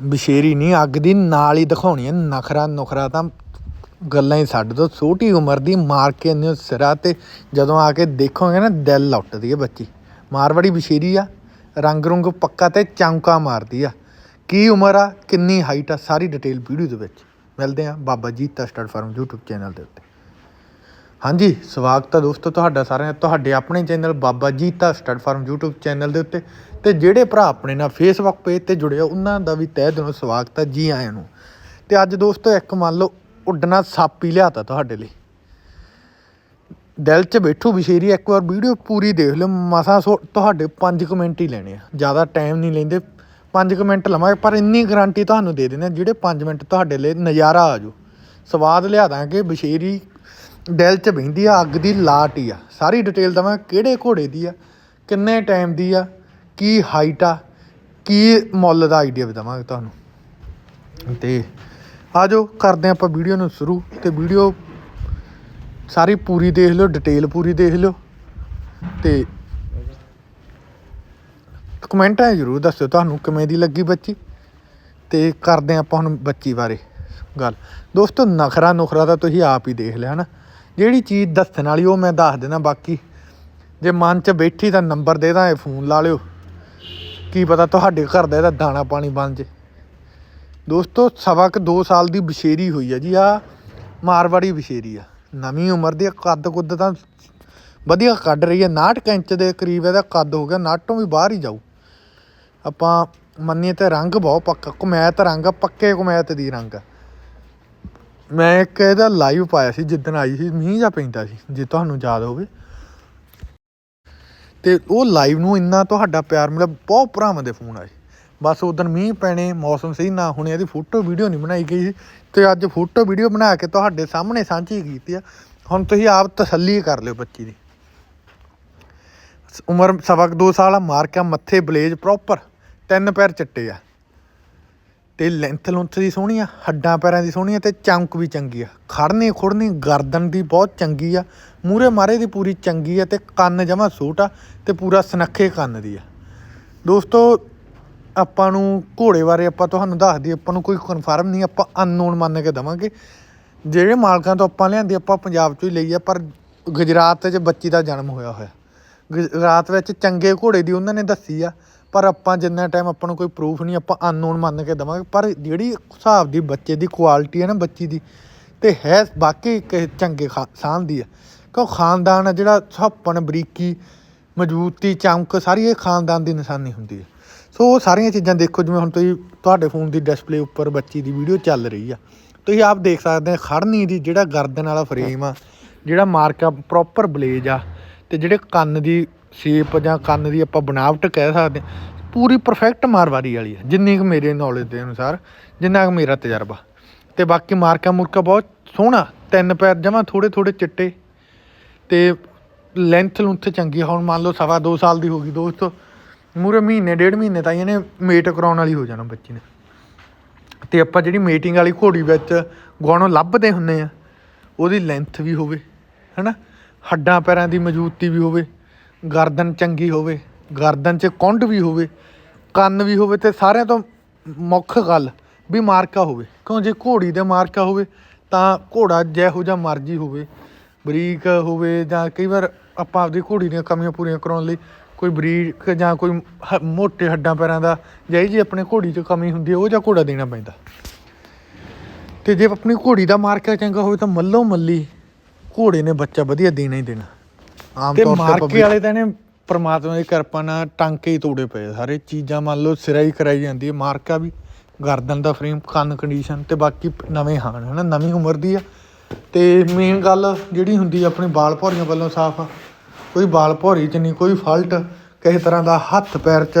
ਬਸ਼ੇਰੀ ਨਹੀਂ ਅੱਗ ਦੀ ਨਾਲ ਹੀ ਦਿਖਾਉਣੀ ਹੈ। ਨਖਰਾ ਨੁਖਰਾ ਤਾਂ ਗੱਲਾਂ ਹੀ ਛੱਡ ਦੋ। ਛੋਟੀ ਉਮਰ ਦੀ ਮਾਰ ਕੇ ਨੇ ਸਿਰਾ ਤੇ ਜਦੋਂ ਆ ਕੇ ਦੇਖੋਗੇ ਨਾ, ਦਿਲ ਲੁੱਟਦੀ ਹੈ ਬੱਚੀ। ਮਾਰਵਾੜੀ ਬਸ਼ੇਰੀ ਆ। ਰੰਗ ਰੁੰਗ ਪੱਕਾ ਤੇ ਚੌਂਕਾ ਮਾਰਦੀ ਆ। ਕੀ ਉਮਰ ਆ? ਕਿੰਨੀ ਹਾਈਟ ਆ? ਸਾਰੀ ਡਿਟੇਲ ਵੀਡੀਓ ਦੇ ਵਿੱਚ। ਮਿਲਦੇ ਆ Baba Jeeta stud farm YouTube channel ਦੇ ਉੱਤੇ। ਹਾਂਜੀ, ਸਵਾਗਤ ਹੈ ਦੋਸਤੋ ਤੁਹਾਡਾ ਸਾਰਿਆਂ ਦਾ। ਤੁਹਾਡੇ ਆਪਣੇ channel Baba Jeeta stud farm YouTube channel ਦੇ ਉੱਤੇ। ਤੇ ਜਿਹੜੇ ਭਰਾ ਆਪਣੇ ਨਾਲ Facebook ਪੇਜ ਤੇ ਜੁੜੇ ਆ, ਉਹਨਾਂ ਦਾ ਵੀ ਤਹਿ ਦਿਲੋਂ ਸਵਾਗਤ ਹੈ ਜੀ ਆਇਆਂ ਨੂੰ। ਤੇ ਅੱਜ ਦੋਸਤੋ ਇੱਕ ਮੰਨ ਲਓ ਉੱਡਣਾ ਸੱਪ ਹੀ ਲਿਆਤਾ ਤੁਹਾਡੇ ਲਈ। ਦਿਲ 'ਚ ਬੈਠੋ ਬਸ਼ੇਰੀ ਇੱਕ ਵਾਰ ਵੀਡੀਓ ਪੂਰੀ ਦੇਖ ਲਿਓ, ਮਸਾ ਸੋ ਤੁਹਾਡੇ 5 ਕਮੈਂਟ ਹੀ ਲੈਣੇ ਆ। ਜ਼ਿਆਦਾ ਟਾਈਮ ਨਹੀਂ ਲੈਂਦੇ 5 ਮਿੰਟ ਲਵਾਂਗੇ, ਪਰ ਇੰਨੀ ਗਾਰੰਟੀ ਤੁਹਾਨੂੰ ਦੇ ਦਿੰਦੇ ਜਿਹੜੇ 5 ਮਿੰਟ ਤੁਹਾਡੇ ਲਈ ਨਜ਼ਾਰਾ ਆ ਜੂ ਸਵਾਦ ਲਿਆ ਦਾਂਗੇ ਬਸ਼ੇਰੀ ਦਿਲ 'ਚ ਬਹਿੰਦੀ ਆ, ਅੱਗ ਦੀ ਲਾਟ ਹੀ ਆ। ਸਾਰੀ ਡਿਟੇਲ ਦਵਾਂ ਕਿਹੜੇ ਘੋੜੇ ਦੀ ਆ, ਕਿੰਨੇ ਟਾਈਮ ਦੀ ਆ, ਕੀ ਹਾਈਟ ਆ, ਕੀ ਮੁੱਲ ਦਾ ਆਈਡੀਆ ਵੀ ਦਵਾਂਗੇ ਤੁਹਾਨੂੰ। ਤੇ ਆਜੋ ਕਰਦੇ ਆਪਾਂ ਵੀਡੀਓ ਨੂੰ ਸ਼ੁਰੂ। ਤੇ ਵੀਡੀਓ ਸਾਰੀ ਪੂਰੀ ਦੇਖ ਲਿਓ ਡਿਟੇਲ ਪੂਰੀ ਦੇਖ ਲਿਓ। ਤੇ ਕਮੈਂਟਾਂ ਜ਼ਰੂਰ ਦੱਸਿਓ ਤੁਹਾਨੂੰ ਕਿਵੇਂ ਦੀ ਲੱਗੀ ਬੱਚੀ। ਤੇ ਕਰਦੇ ਆਪਾਂ ਹੁਣ ਬੱਚੀ ਬਾਰੇ ਗੱਲ। ਦੋਸਤੋ ਨਖਰਾ ਨੁਖਰਾ ਤਾਂ ਤੁਸੀਂ ਆਪ ਹੀ ਦੇਖ ਲਿਆ ਨਾ ਜਿਹੜੀ ਚੀਜ਼ ਦੱਸਣ ਵਾਲੀ ਉਹ ਮੈਂ ਦੱਸ ਦੇਣਾ ਬਾਕੀ। ਜੇ ਮਨ 'ਚ ਬੈਠੀ ਤਾਂ ਨੰਬਰ ਦੇ ਦਾਂ ਇਹ ਫੋਨ ਲਾ ਲਿਓ। ਕੀ ਪਤਾ ਤੁਹਾਡੇ ਘਰ ਦਾ ਇਹਦਾ ਦਾਣਾ ਪਾਣੀ ਬਣ ਜੇ। ਦੋਸਤੋ ਸਵਾ ਕੁ 2 ਸਾਲ ਦੀ ਬਸ਼ੇਰੀ ਹੋਈ ਆ ਜੀ ਆ ਮਾਰਵਾੜੀ ਬਸ਼ੇਰੀ ਆ। ਨਵੀਂ ਉਮਰ ਦੀ ਆ, ਕੱਦ ਕੁੱਦ ਤਾਂ ਵਧੀਆ ਕੱਢ ਰਹੀ ਹੈ 69 ਇੰਚ ਦੇ ਕਰੀਬ ਇਹਦਾ ਕੱਦ ਹੋ ਗਿਆ ਨਾਟੋਂ ਵੀ ਬਾਹਰ ਹੀ ਜਾਊ। ਆਪਾਂ ਮੰਨੀਏ ਤੇ ਰੰਗ ਬਹੁਤ ਪੱਕਾ ਕੁਮੈਤ ਰੰਗ ਪੱਕੇ ਕੁਮੈਤ ਦੀ ਰੰਗ ਆ। ਮੈਂ ਇੱਕ ਇਹਦਾ ਲਾਈਵ ਪਾਇਆ ਸੀ, ਜਿੱਦਣ ਆਈ ਸੀ, ਮੀਂਹ ਜਾਂ ਪੈਂਦਾ ਸੀ, ਜੇ ਤੁਹਾਨੂੰ ਯਾਦ ਹੋਵੇ। ਤੇ ਉਹ ਲਾਈਵ ਨੂੰ ਇੰਨਾ ਤੁਹਾਡਾ ਪਿਆਰ ਮਿਲਿਆ ਬਹੁਤ ਭਰਾਵਾਂ ਦੇ ਫੋਨ ਆਏ। ਬਸ ਉਦੋਂ ਮੀਂਹ ਪੈਣੇ, ਮੌਸਮ ਸਹੀ ਨਾ ਹੁਣ, ਇਹਦੀ ਫੋਟੋ ਵੀਡੀਓ ਨਹੀਂ ਬਣਾਈ ਗਈ ਸੀ। ਤੇ ਅੱਜ ਫੋਟੋ ਵੀਡੀਓ ਬਣਾ ਕੇ ਤੁਹਾਡੇ ਸਾਹਮਣੇ ਸਾਂਝੀ ਕੀਤੀ ਆ। ਹੁਣ ਤੁਸੀਂ ਆਪ ਤਸੱਲੀ ਕਰ ਲਿਓ ਬੱਚੀ ਦੀ। ਉਮਰ ਸਵਾ ਕੁ ਦੋ ਸਾਲ ਆ ਮਾਰਕਾ ਮੱਥੇ ਬਲੇਜ ਪ੍ਰੋਪਰ ਤਿੰਨ ਪੈਰ ਚਿੱਟੇ ਆ। ਤੇ ਲੈਂਥ ਲੁੰਥ ਦੀ ਸੋਹਣੀ ਆ, ਹੱਡਾਂ ਪੈਰਾਂ ਦੀ ਸੋਹਣੀ ਆ ਤੇ ਚੌਂਕ ਵੀ ਚੰਗੀ ਆ। ਖੜਨੀ ਖੁੜਨੀ ਗਰਦਨ ਦੀ ਬਹੁਤ ਚੰਗੀ ਆ ਮੂਰੇ ਮਾਰੇ ਦੀ ਪੂਰੀ ਚੰਗੀ ਆ ਤੇ ਕੰਨ ਜਮਾ ਸੂਟ ਆ ਤੇ ਪੂਰਾ ਸਨੱਖੇ ਕੰਨ ਦੀ ਆ। ਦੋਸਤੋ, ਆਪਾਂ ਨੂੰ ਘੋੜੇ ਬਾਰੇ ਆਪਾਂ ਤੁਹਾਨੂੰ ਦੱਸ ਦਈਏ, ਆਪਾਂ ਨੂੰ ਕੋਈ ਕਨਫਰਮ ਨਹੀਂ, ਆਪਾਂ ਅਨਨੋਨ ਮੰਨ ਕੇ ਦਵਾਂਗੇ। ਜਿਹੜੇ ਮਾਲਕਾਂ ਤੋਂ ਆਪਾਂ ਲਿਆਂਦੇ, ਆਪਾਂ ਪੰਜਾਬ ਚੋਂ ਹੀ ਲਈ ਆ, ਪਰ ਗੁਜਰਾਤ 'ਚ ਬੱਚੀ ਦਾ ਜਨਮ ਹੋਇਆ ਹੋਇਆ। ਗੁਜਰਾਤ ਵਿੱਚ ਚੰਗੇ ਘੋੜੇ ਦੀ ਉਹਨਾਂ ਨੇ ਦੱਸੀ ਆ ਪਰ ਆਪਾਂ ਜਿੰਨਾ ਟਾਈਮ ਆਪਾਂ ਨੂੰ ਕੋਈ ਪ੍ਰੂਫ ਨਹੀਂ, ਆਪਾਂ ਅਨਨੋਨ ਮੰਨ ਕੇ ਦਵਾਂਗੇ। ਪਰ ਜਿਹੜੀ ਹਿਸਾਬ ਦੀ ਬੱਚੇ ਦੀ ਕੁਆਲਿਟੀ ਹੈ ਨਾ ਬੱਚੀ ਦੀ, ਤੇ ਹੈ ਬਾਕੀ ਕਿਸੇ ਚੰਗੇ ਖਾ- ਸਾਂਭ ਦੀ ਆ। ਕਿਉਂ ਖਾਨਦਾਨ ਆ ਜਿਹੜਾ ਸਹੱਪਣ ਬਰੀਕੀ, ਮਜ਼ਬੂਤੀ, ਚਮਕ, ਸਾਰੀ ਇਹ ਖਾਨਦਾਨ ਦੀ ਨਿਸ਼ਾਨੀ ਹੁੰਦੀ ਹੈ ਸੋ ਉਹ ਸਾਰੀਆਂ ਚੀਜ਼ਾਂ ਦੇਖੋ, ਜਿਵੇਂ ਹੁਣ ਤੁਸੀਂ ਤੁਹਾਡੇ ਫੋਨ ਦੀ ਡਿਸਪਲੇ ਉੱਪਰ ਬੱਚੀ ਦੀ ਵੀਡੀਓ ਚੱਲ ਰਹੀ ਆ। ਤੁਸੀਂ ਆਪ ਦੇਖ ਸਕਦੇ ਆ, ਖੜਨੀ ਦੀ ਜਿਹੜਾ ਗਰਦਨ ਵਾਲਾ ਫਰੇਮ ਆ, ਜਿਹੜਾ ਮਾਰਕਾ ਪ੍ਰੋਪਰ ਬਲੇਜ ਆ। ਅਤੇ ਜਿਹੜੇ ਕੰਨ ਦੀ ਸ਼ੇਪ ਜਾਂ ਕੰਨ ਦੀ ਆਪਾਂ ਬਣਾਵਟ ਕਹਿ ਸਕਦੇ ਹਾਂ, ਪੂਰੀ ਪਰਫੈਕਟ ਮਾਰਵਾੜੀ ਵਾਲੀ ਹੈ ਜਿੰਨੀ ਕੁ ਮੇਰੇ ਨੌਲੇਜ ਦੇ ਅਨੁਸਾਰ, ਜਿੰਨਾ ਕੁ ਮੇਰਾ ਤਜਰਬਾ। ਤੇ ਬਾਕੀ ਮਾਰਕਾ ਮੁਰਕਾ ਬਹੁਤ ਸੋਹਣਾ, ਤਿੰਨ ਪੈਰ ਜਮਾ ਥੋੜੇ ਥੋੜੇ ਚਿੱਟੇ, ਤੇ ਲੈਂਥ ਲੁੰਥ ਚੰਗੀ ਹੁਣ ਮੰਨ ਲਓ ਸਵਾ ਦੋ ਸਾਲ ਦੀ ਹੋ ਗਈ ਦੋਸਤੋ ਮੂਰੇ ਮਹੀਨੇ, ਡੇਢ ਮਹੀਨੇ ਤਾਂ ਇਹਨੇ ਮੇਟ ਕਰਾਉਣ ਵਾਲੀ ਹੋ ਜਾਣਾ ਬੱਚੀ ਨੇ। ਤੇ ਆਪਾਂ ਜਿਹੜੀ ਮੀਟਿੰਗ ਵਾਲੀ ਘੋੜੀ ਵਿੱਚ ਗੁਣ ਲੱਭਦੇ ਹੁੰਨੇ ਆ, ਉਹਦੀ ਲੈਂਥ ਵੀ ਹੋਵੇ, ਹੈਨਾ? ਹੱਡਾਂ ਪੈਰਾਂ ਦੀ ਮਜ਼ਬੂਤੀ ਵੀ ਹੋਵੇ, ਗਰਦਨ ਚੰਗੀ ਹੋਵੇ, ਗਰਦਨ 'ਚ ਕੁੰਡ ਵੀ ਹੋਵੇ, ਕੰਨ ਵੀ ਹੋਵੇ ਤੇ ਸਾਰਿਆਂ ਤੋਂ ਮੁੱਖ ਗੱਲ ਵੀ ਮਾਰਕਾ ਹੋਵੇ। ਕਿਉਂ ਜੇ ਘੋੜੀ ਦਾ ਮਾਰਕਾ ਹੋਵੇ, ਤਾਂ ਘੋੜਾ ਜਿਹੋ ਜਿਹਾ ਮਰਜ਼ੀ ਹੋਵੇ, ਬਰੀਕ ਹੋਵੇ ਜਾਂ ਕਈ ਵਾਰ ਆਪਾਂ ਆਪਦੀ ਘੋੜੀ ਦੀਆਂ ਕਮੀਆਂ ਪੂਰੀਆਂ ਕਰਾਉਣ ਲਈ ਕੋਈ ਬਰੀਕ ਜਾਂ ਕੋਈ ਹ- ਮੋਟੇ ਹੱਡਾਂ ਪੈਰਾਂ ਦਾ ਜਿਹੀ ਜੀ ਆਪਣੇ ਘੋੜੀ 'ਚ ਕਮੀ ਹੁੰਦੀ ਹੈ, ਉਹ ਜਿਹਾ ਘੋੜਾ ਦੇਣਾ ਪੈਂਦਾ। ਤੇ ਜੇ ਆਪਣੀ ਘੋੜੀ ਦਾ ਮਾਰਕਾ ਚੰਗਾ ਹੋਵੇ ਤਾਂ ਮੱਲੋ ਮੱਲੀ ਘੋੜੇ ਨੇ ਬੱਚਾ ਵਧੀਆ ਦੇਣਾ ਹੀ ਦੇਣਾ। ਆਮ ਤੇ ਤੌਰ ਤੇ ਮਾਰਕੇ ਵਾਲੇ ਤਾਂ ਨੇ ਪ੍ਰਮਾਤਮਾ ਦੀ ਕਿਰਪਾ ਨਾਲ ਟਾਂਕੇ ਹੀ ਤੋੜੇ ਪਏ ਆ। ਸਾਰੇ ਚੀਜ਼ਾਂ ਮੰਨ ਲਓ ਸਿਰਾ ਹੀ ਕਰਾਈ ਜਾਂਦੀ ਹੈ। ਮਾਰਕਾ ਵੀ ਗਰਦਨ ਦਾ ਫਰੇਮ ਕੰਨ ਕੰਡੀਸ਼ਨ ਤੇ ਬਾਕੀ ਨਵੇਂ ਹਾਣ ਹਨਾ ਨਵੀਂ ਉਮਰ ਦੀ ਆ। ਤੇ ਮੇਨ ਗੱਲ ਜਿਹੜੀ ਹੁੰਦੀ ਆ ਆਪਣੀ ਬਾਲ ਭੌਰੀਆਂ ਵੱਲੋਂ ਸਾਫ਼ ਆ। ਕੋਈ ਬਾਲ ਭੌਰੀ ਚ ਨਹੀਂ ਕੋਈ ਫਾਲਟ ਕਿਸੇ ਤਰ੍ਹਾਂ ਦਾ ਹੱਥ ਪੈਰ ਚ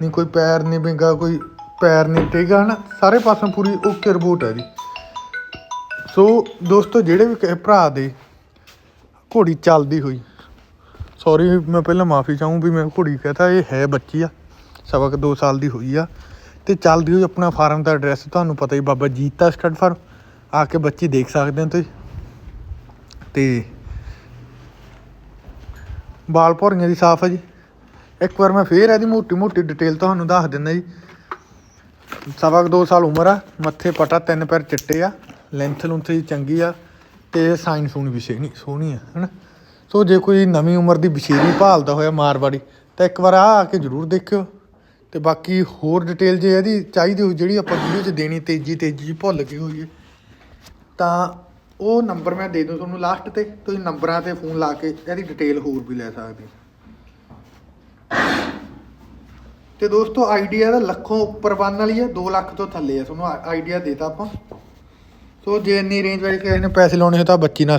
ਨਹੀਂ ਕੋਈ ਪੈਰ ਨਹੀਂ ਵਿੰਗਾ ਕੋਈ ਪੈਰ ਨਹੀਂ ਟੇਗਾ ਹਨਾ ਸਾਰੇ ਪਾਸੋਂ ਪੂਰੀ ਓਕੇ ਰਿਪੋਰਟ ਹੈ ਜੀ ਸੋ ਦੋਸਤੋ ਜਿਹੜੇ ਵੀ ਕਿਸੇ ਭਰਾ ਦੇ ਘੋੜੀ ਚੱਲਦੀ ਹੋਈ। ਸੌਰੀ ਮੈਂ ਪਹਿਲਾਂ ਮਾਫੀ ਚਾਹੂੰ ਵੀ ਮੈਂ ਘੋੜੀ ਕਹਤਾ, ਇਹ ਹੈ ਬੱਚੀ ਆ, ਸਵਾ ਕੁ 2 ਸਾਲ ਦੀ ਹੋਈ ਆ। ਤੇ ਚੱਲਦੀ ਹੋਈ ਆਪਣਾ ਫਾਰਮ ਦਾ ਐਡਰੈਸ ਤੁਹਾਨੂੰ ਪਤਾ ਹੀ ਬਾਬਾ ਜੀਤਾ ਸਟੱਡ ਫਾਰਮ। ਆ ਕੇ ਬੱਚੀ ਦੇਖ ਸਕਦੇ ਹੋ ਤੁਸੀਂ। ਤੇ ਬਾਲ ਭੌਰੀਆਂ ਦੀ ਸਾਫ਼ ਹੈ ਜੀ। ਇੱਕ ਵਾਰ ਮੈਂ ਫੇਰ ਇਹਦੀ ਮੋਟੀ ਮੋਟੀ ਡਿਟੇਲ ਤੁਹਾਨੂੰ ਦੱਸ ਦਿੰਦਾ ਜੀ। ਸਵਾ ਕੁ ਦੋ ਸਾਲ ਉਮਰ ਆ, ਮੱਥੇ ਪਟਾ, ਤਿੰਨ ਪੈਰ ਚਿੱਟੇ ਆ ਲੈਂਥ ਲੁੰਥ ਦੀ ਚੰਗੀ ਆ। ਤੇ ਸਾਈਨ ਸੂਨ ਵੀ ਸੋਹਣੀ ਸੋਹਣੀ ਆ, ਹਨਾ? ਸੋ ਜੇ ਕੋਈ ਨਵੀਂ ਉਮਰ ਦੀ ਵਿਸ਼ੇਰੀ ਭਾਲਦਾ ਹੋਇਆ ਮਾਰਵਾੜੀ, ਤਾਂ ਇੱਕ ਵਾਰ ਆ ਆ ਕੇ ਜ਼ਰੂਰ ਦੇਖਿਓ। ਤੇ ਬਾਕੀ ਹੋਰ ਡਿਟੇਲ ਜੇ ਇਹਦੀ ਚਾਹੀਦੀ ਹੋਈ ਜਿਹੜੀ ਆਪਾਂ ਵੀਡੀਓ 'ਚ ਦੇਣੀ, ਤੇਜ਼ੀ ਤੇਜ਼ੀ 'ਚ ਭੁੱਲ ਗਏ ਹੋਈਏ, ਤਾਂ ਉਹ ਨੰਬਰ ਮੈਂ ਦੇ ਦੂੰ ਤੁਹਾਨੂੰ ਲਾਸਟ ਤੇ, ਤੁਸੀਂ ਨੰਬਰਾਂ ਤੇ ਫੋਨ ਲਾ ਕੇ ਇਹਦੀ ਡਿਟੇਲ ਹੋਰ ਵੀ ਲੈ ਸਕਦੇ ਹੋ। ਤੇ ਦੋਸਤੋ ਆਈਡੀਆ ਦਾ ਲੱਖੋਂ ਉੱਪਰ ਬੰਨ ਵਾਲੀ ਹੈ 2 ਲੱਖ ਤੋਂ ਥੱਲੇ ਹੈ ਤੁਹਾਨੂੰ ਆਈਡੀਆ ਦੇਤਾ ਆਪਾਂ। ਸੋ ਜੇ ਇੰਨੀ ਰੇਂਜ ਵਿੱਚ ਕਿਸੇ ਨੇ ਪੈਸੇ ਲਾਉਣੇ ਹੋ ਤਾਂ ਬੱਚੀ ਨਾਲ